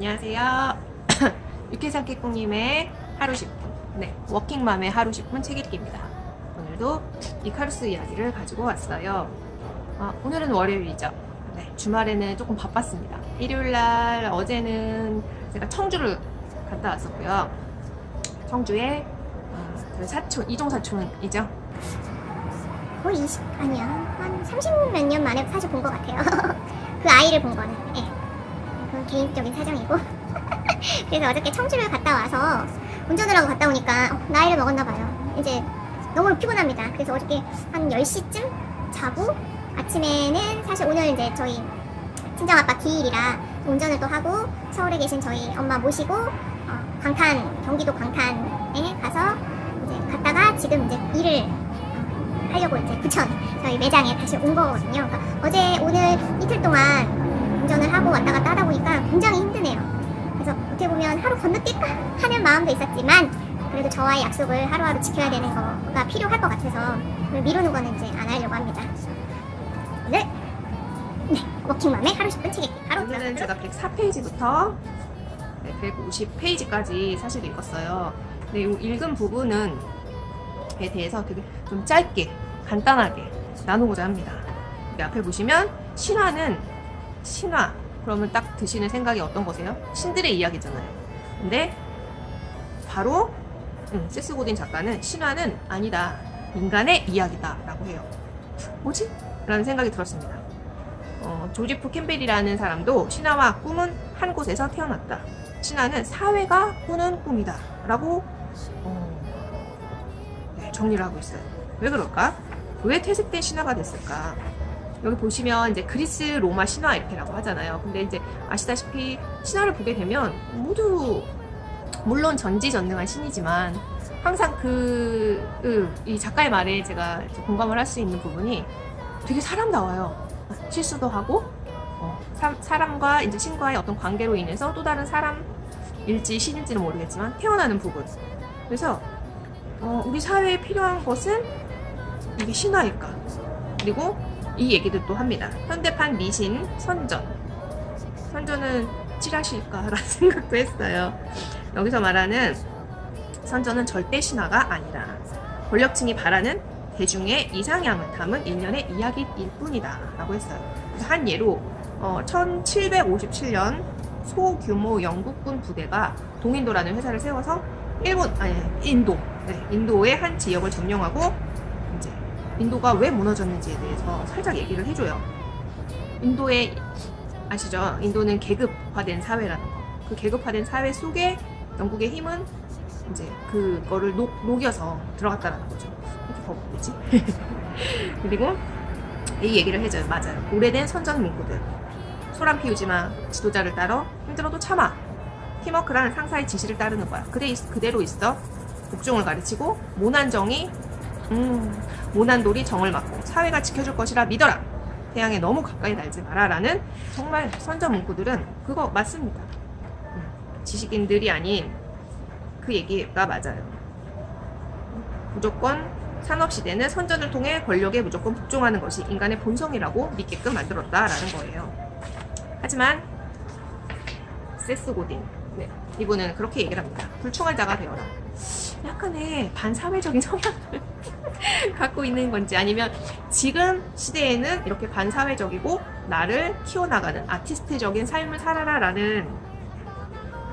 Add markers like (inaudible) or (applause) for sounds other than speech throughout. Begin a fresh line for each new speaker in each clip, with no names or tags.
안녕하세요. (coughs) 육회상 깨꿍님의 하루 10분. 네, 워킹맘의 하루 10분 책 읽기입니다. 오늘도 이카루스 이야기를 가지고 왔어요. 아, 오늘은 월요일이죠. 네, 주말에는 조금 바빴습니다. 일요일날 어제는 제가 청주를 갔다 왔었고요. 청주에 어, 그 사촌, 이종 사촌이죠.
거의 20 아니야 한 30 몇 년 만에 사실 본 것 같아요. (laughs) 그 아이를 본 거는 예. 개인적인 사정이고 (laughs) 그래서 어저께 청주를 갔다 와서 운전을 하고 갔다 오니까 어, 나이를 먹었나 봐요. 이제 너무 피곤합니다. 그래서 어저께 한 10시쯤 자고 아침에는 사실 오늘 이제 저희 친정 아빠 기일이라 운전을 또 하고 서울에 계신 저희 엄마 모시고 어, 광탄 경기도 광탄에 가서 이제 갔다가 지금 이제 일을 하려고 이제 부천 저희 매장에 다시 온 거거든요. 그러니까 어제 오늘 이틀 동안 운전을 하고 왔다 갔다 하다 보니까 굉장히 힘드네요. 그래서 어떻게 보면 하루 건너뛸까 (laughs) 하는 마음도 있었지만 그래도 저와의 약속을 하루하루 지켜야 되는 거가 필요할 것 같아서 미루는 거는 이제 안 하려고 합니다. 오늘 네 워킹맘의 하루 10분 책 읽기 바로
오늘은 제가 104페이지부터 150페이지까지 사실 읽었어요. 근데 이 읽은 부분은 에 대해서 되게 좀 짧게 간단하게 나누고자 합니다. 앞에 보시면 신화는 신화 그러면 딱 드시는 생각이 어떤 거세요? 신들의 이야기잖아요. 근데 바로 음, 세스 고딘 작가는 신화는 아니다 인간의 이야기다라고 해요. 뭐지? 라는 생각이 들었습니다. 어, 조지프 캠벨이라는 사람도 신화와 꿈은 한 곳에서 태어났다. 신화는 사회가 꾸는 꿈이다. 라고 어, 네, 정리를 하고 있어요. 왜 그럴까? 왜 퇴색된 신화가 됐을까? 여기 보시면 이제 그리스 로마 신화 이렇게라고 하잖아요. 근데 이제 아시다시피 신화를 보게 되면 모두 물론 전지전능한 신이지만 항상 그이 작가의 말에 제가 공감을 할 수 있는 부분이 되게 사람다워요. 실수도 하고 어, 사, 사람과 이제 신과의 어떤 관계로 인해서 또 다른 사람일지 신일지는 모르겠지만 태어나는 부분. 그래서 어, 우리 사회에 필요한 것은 이게 신화일까? 그리고 이 얘기도 또 합니다. 현대판 미신 선전. 선전은 찌라시일까라는 (laughs) 생각도 했어요. 여기서 말하는 선전은 절대 신화가 아니라 권력층이 바라는 대중의 이상향을 담은 일련의 이야기일 뿐이다 라고 했어요. 그래서 한 예로 어, 1757년 소규모 영국군 부대가 동인도라는 회사를 세워서 일본 아니 인도 네, 인도의 한 지역을 점령하고 이제 인도가 왜 무너졌는지에 대해서 살짝 얘기를 해줘요. 인도의 아시죠? 인도는 계급화된 사회라는 거. 그 계급화된 사회 속에 영국의 힘은 이제 그거를 녹, 녹여서 들어갔다라는 거죠. 이렇게 버벅대지? (laughs) 그리고 이 얘기를 해줘요. 맞아요. 오래된 선전 문구들. 소란 피우지 마. 지도자를 따러 힘들어도 참아. 팀워크란 상사의 지시를 따르는 거야. 그대, 그대로 있어. 복종을 가르치고 모난정이 음, 모난돌이 정을 막고 사회가 지켜줄 것이라 믿어라. 태양에 너무 가까이 날지 마라라는 정말 선전 문구들은 그거 맞습니다. 음, 지식인들이 아닌 그 얘기가 맞아요. 무조건 산업시대는 선전을 통해 권력에 무조건 복종하는 것이 인간의 본성이라고 믿게끔 만들었다라는 거예요. 하지만 세스 고딘 네, 이분은 그렇게 얘기를 합니다. 불충한 자가 되어라. 약간의 반사회적인 성향을 (laughs) 갖고 있는 건지 아니면 지금 시대에는 이렇게 반사회적이고 나를 키워나가는 아티스트적인 삶을 살아라 라는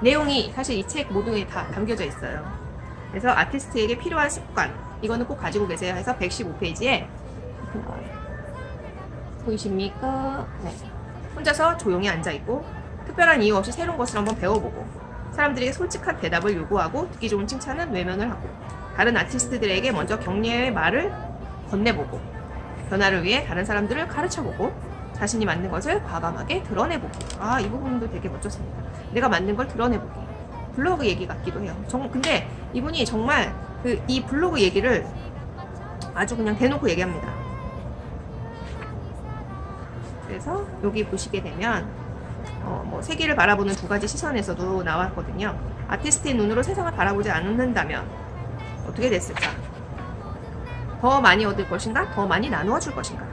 내용이 사실 이 책 모두에 다 담겨져 있어요. 그래서 아티스트에게 필요한 습관 이거는 꼭 가지고 계세요 해서 115페이지에 보이십니까? 네. 혼자서 조용히 앉아 있고 특별한 이유 없이 새로운 것을 한번 배워보고 사람들에게 솔직한 대답을 요구하고 듣기 좋은 칭찬은 외면을 하고 다른 아티스트들에게 먼저 격려의 말을 건네보고 변화를 위해 다른 사람들을 가르쳐보고 자신이 만든 것을 과감하게 드러내보기 아 이 부분도 되게 멋졌습니다. 내가 만든 걸 드러내보기. 블로그 얘기 같기도 해요. 정, 근데 이분이 정말 그 이 블로그 얘기를 아주 그냥 대놓고 얘기합니다. 그래서 여기 보시게 되면 어, 뭐 세계를 바라보는 두 가지 시선에서도 나왔거든요. 아티스트의 눈으로 세상을 바라보지 않는다면 어떻게 됐을까? 더 많이 얻을 것인가? 더 많이 나누어 줄 것인가?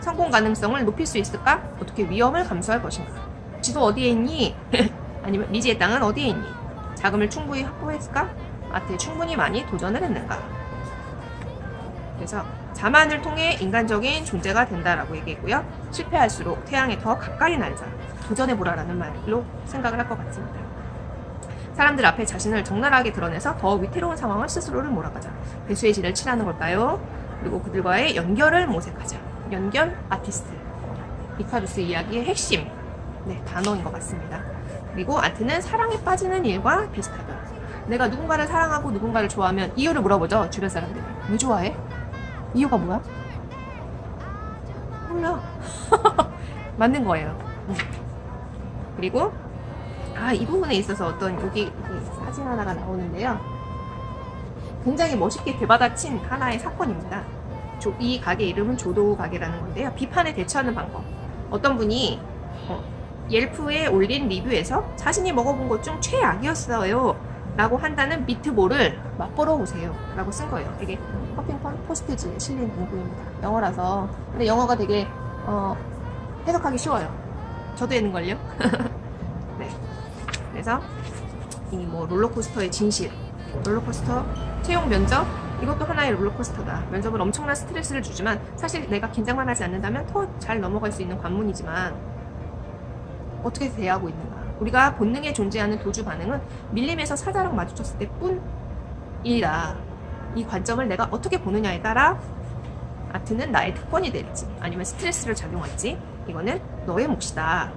성공 가능성을 높일 수 있을까? 어떻게 위험을 감수할 것인가? 지도 어디에 있니? (laughs) 아니면 미지의 땅은 어디에 있니? 자금을 충분히 확보했을까? 아트에 충분히 많이 도전을 했는가? 그래서 자만을 통해 인간적인 존재가 된다라고 얘기했고요. 실패할수록 태양에 더 가까이 날 자. 도전해보라라는 말로 생각을 할 것 같습니다. 사람들 앞에 자신을 적나라하게 드러내서 더 위태로운 상황을 스스로를 몰아가자. 배수의 진을 칠하는 걸까요? 그리고 그들과의 연결을 모색하자. 연결 아티스트. 이카루스 이야기의 핵심 네, 단어인 것 같습니다. 그리고 아트는 사랑에 빠지는 일과 비슷하다. 내가 누군가를 사랑하고 누군가를 좋아하면 이유를 물어보죠. 주변 사람들이. 왜 좋아해? 이유가 뭐야? 몰라. (laughs) 맞는 거예요. 음. 그리고 아, 이 부분에 있어서 어떤 여기, 사진 하나가 나오는데요. 굉장히 멋있게 되받아친 하나의 사건입니다. 조- 이 가게 이름은 조도 가게라는 건데요. 비판에 대처하는 방법. 어떤 분이 어, 옐프에 올린 리뷰에서 자신이 먹어본 것 중 최악이었어요. 라고 한다는 미트볼을 맛보러 오세요. 라고 쓴 거예요. 되게 커핑폰 포스트지에 실린 문구입니다. 영어라서. 근데 영어가 되게 어, 해석하기 쉬워요. 저도 했는걸요. (laughs) 네. 그래서 이 뭐 롤러코스터의 진실, 롤러코스터 채용 면접 이것도 하나의 롤러코스터다. 면접은 엄청난 스트레스를 주지만 사실 내가 긴장만 하지 않는다면 더 잘 넘어갈 수 있는 관문이지만 어떻게 대하고 있는가? 우리가 본능에 존재하는 도주 반응은 밀림에서 사자랑 마주쳤을 때뿐이다. 이 관점을 내가 어떻게 보느냐에 따라 아트는 나의 특권이 될지 아니면 스트레스를 작용할지 이거는 너의 몫이다.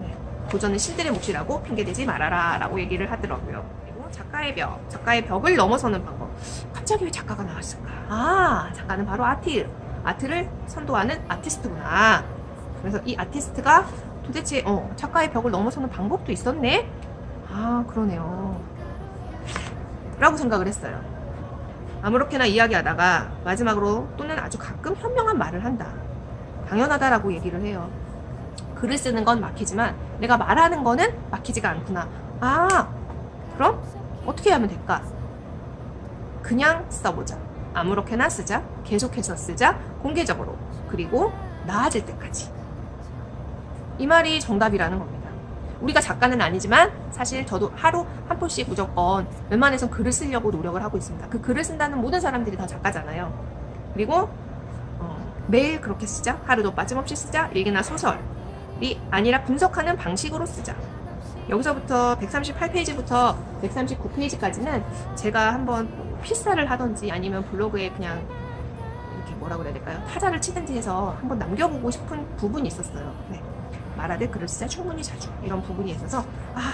네. 도전은 신들의 몫이라고 핑계대지 말아라 라고 얘기를 하더라고요. 그리고 작가의 벽, 작가의 벽을 넘어서는 방법. 갑자기 왜 작가가 나왔을까? 아, 작가는 바로 아트. 아트를 선도하는 아티스트구나. 그래서 이 아티스트가 도대체 어, 작가의 벽을 넘어서는 방법도 있었네? 아, 그러네요. 라고 생각을 했어요. 아무렇게나 이야기하다가 마지막으로 또는 아주 가끔 현명한 말을 한다. 당연하다라고 얘기를 해요. 글을 쓰는 건 막히지만 내가 말하는 거는 막히지가 않구나. 아, 그럼 어떻게 하면 될까? 그냥 써보자. 아무렇게나 쓰자. 계속해서 쓰자. 공개적으로. 그리고 나아질 때까지. 이 말이 정답이라는 겁니다. 우리가 작가는 아니지만 사실 저도 하루 한 포씩 무조건 웬만해선 글을 쓰려고 노력을 하고 있습니다. 그 글을 쓴다는 모든 사람들이 다 작가잖아요. 그리고 어, 매일 그렇게 쓰자. 하루도 빠짐없이 쓰자. 일기나 소설이 아니라 분석하는 방식으로 쓰자. 여기서부터 138페이지부터 139페이지까지는 제가 한번 필사를 하던지 아니면 블로그에 그냥 이렇게 뭐라고 해야 될까요? 타자를 치든지 해서 한번 남겨보고 싶은 부분이 있었어요. 네. 말하되 글을 쓰자 충분히 자주 이런 부분이 있어서 아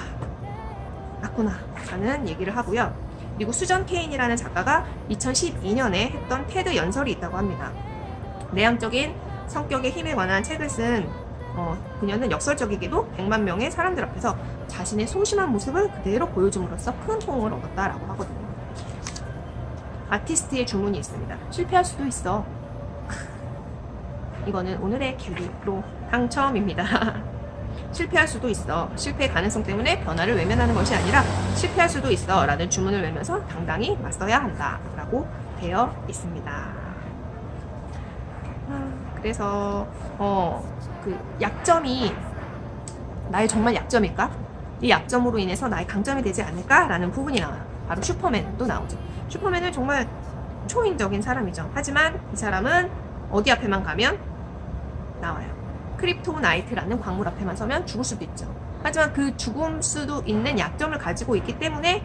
맞구나 라는 얘기를 하고요. 그리고 수전 케인이라는 작가가 2012년에 했던 테드 연설이 있다고 합니다. 내향적인 성격의 힘에 관한 책을 쓴 어, 그녀는 역설적이게도 100만 명의 사람들 앞에서 자신의 소심한 모습을 그대로 보여줌으로써 큰 호응을 얻었다라고 하거든요. 아티스트의 주문이 있습니다. 실패할 수도 있어. (laughs) 이거는 오늘의 갤리로 당첨입니다. (laughs) 실패할 수도 있어. 실패 가능성 때문에 변화를 외면하는 것이 아니라 실패할 수도 있어. 라는 주문을 외면서 당당히 맞서야 한다. 라고 되어 있습니다. 아, 그래서, 어, 그 약점이 나의 정말 약점일까? 이 약점으로 인해서 나의 강점이 되지 않을까라는 부분이 나와요. 바로 슈퍼맨도 나오죠. 슈퍼맨은 정말 초인적인 사람이죠. 하지만 이 사람은 어디 앞에만 가면 나와요. 크립토나이트라는 광물 앞에만 서면 죽을 수도 있죠. 하지만 그 죽을 수도 있는 약점을 가지고 있기 때문에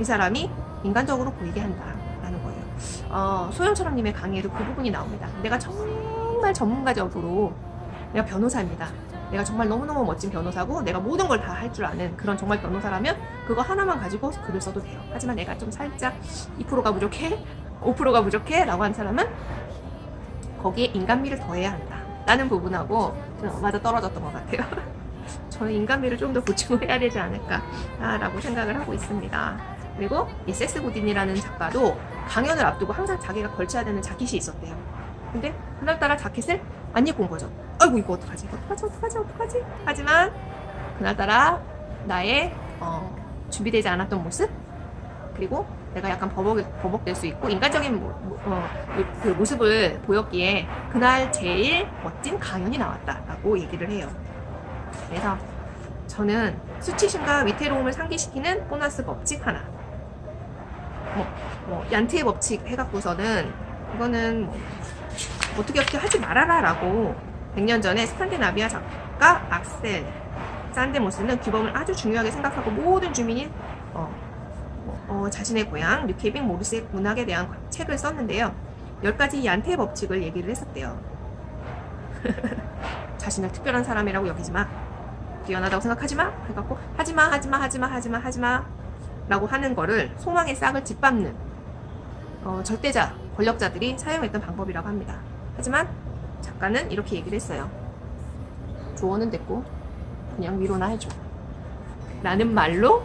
이 사람이 인간적으로 보이게 한다라는 거예요. 어, 소영철님의 강의에도 그 부분이 나옵니다. 내가 정말 전문가적으로 내가 변호사입니다. 내가 정말 너무너무 멋진 변호사고 내가 모든 걸 다 할 줄 아는 그런 정말 변호사라면 그거 하나만 가지고 글을 써도 돼요. 하지만 내가 좀 살짝 2%가 부족해? 5%가 부족해? 라고 한 사람은 거기에 인간미를 더해야 한다. 라는 부분하고 좀 맞아 떨어졌던 것 같아요. (laughs) 저는 인간미를 좀 더 보충해야 되지 않을까라고 생각을 하고 있습니다. 그리고 이 세스 고딘이라는 작가도 강연을 앞두고 항상 자기가 걸쳐야 되는 자켓이 있었대요. 근데 그날따라 자켓을 안 입고 온 거죠. 아이고 이거 어떡하지? 어떡하지? 어떡하지? 어떡하지? 하지만 그날따라 나의 어, 준비되지 않았던 모습 그리고 내가 약간 버벅, 버벅될 수 있고 인간적인 모, 모- 어, 그 모습을 보였기에 그날 제일 멋진 강연이 나왔다라고 얘기를 해요. 그래서 저는 수치심과 위태로움을 상기시키는 보너스 법칙 하나. 뭐, 뭐 얀티의 법칙 해갖고서는 이거는 뭐 어떻게 어떻게 하지 말아라 라고 100년 전에 스칸디나비아 작가 악셀 산데모스는 규범을 아주 중요하게 생각하고 모든 주민이 어, 뭐, 어, 자신의 고향 뉴케빙 모르스의 문학에 대한 책을 썼는데요. 10가지 얀테 법칙을 얘기를 했었대요. (laughs) 자신을 특별한 사람이라고 여기지 마. 뛰어나다고 생각하지 마. 해갖고 하지 마, 하지 마, 하지 마, 하지 마, 하지 마. 라고 하는 거를 소망의 싹을 짓밟는 어, 절대자, 권력자들이 사용했던 방법이라고 합니다. 하지만 작가는 이렇게 얘기를 했어요. 조언은 됐고 그냥 위로나 해줘. 라는 말로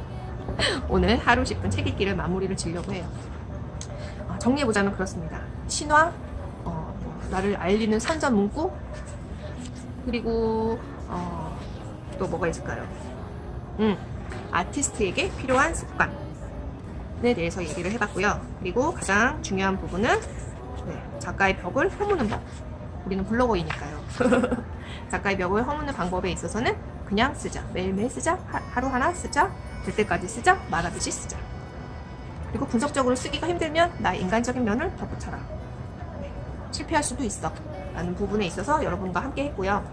(laughs) 오늘 하루 10분 책 읽기를 마무리를 지려고 해요. 어, 정리해보자면 그렇습니다. 신화, 어, 뭐, 나를 알리는 선전 문구, 그리고 어, 또 뭐가 있을까요? 음, 아티스트에게 필요한 습관에 대해서 얘기를 해봤고요. 그리고 가장 중요한 부분은 네, 작가의 벽을 허무는 법. 우리는 블로거이니까요. (laughs) 작가의 벽을 허무는 방법에 있어서는 그냥 쓰자. 매일매일 쓰자. 하, 하루 하나 쓰자. 될 때까지 쓰자. 말하듯이 쓰자. 그리고 분석적으로 쓰기가 힘들면 나 인간적인 면을 덧붙여라. 네, 실패할 수도 있어. 라는 부분에 있어서 여러분과 함께 했고요.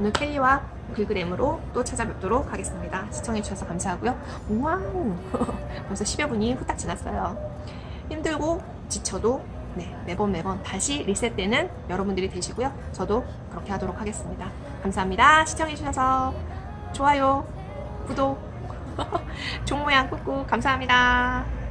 오늘 켈리와 글그램으로 또 찾아뵙도록 하겠습니다. 시청해주셔서 감사하고요. 와우! (laughs) 벌써 10여 분이 후딱 지났어요. 힘들고 지쳐도 네, 매번 매번 다시 리셋되는 여러분들이 되시고요. 저도 그렇게 하도록 하겠습니다. 감사합니다. 시청해주셔서 좋아요, 구독, (laughs) 종 모양 꾹꾹 감사합니다.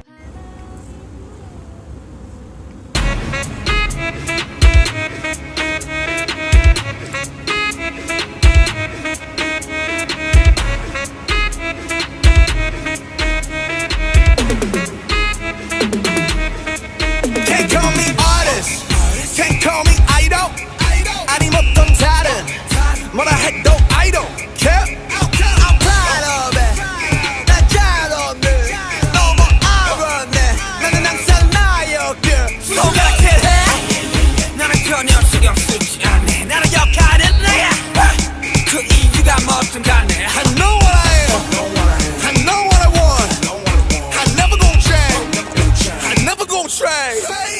I know what I am. I know what I want. I never gonna change. I never gonna change.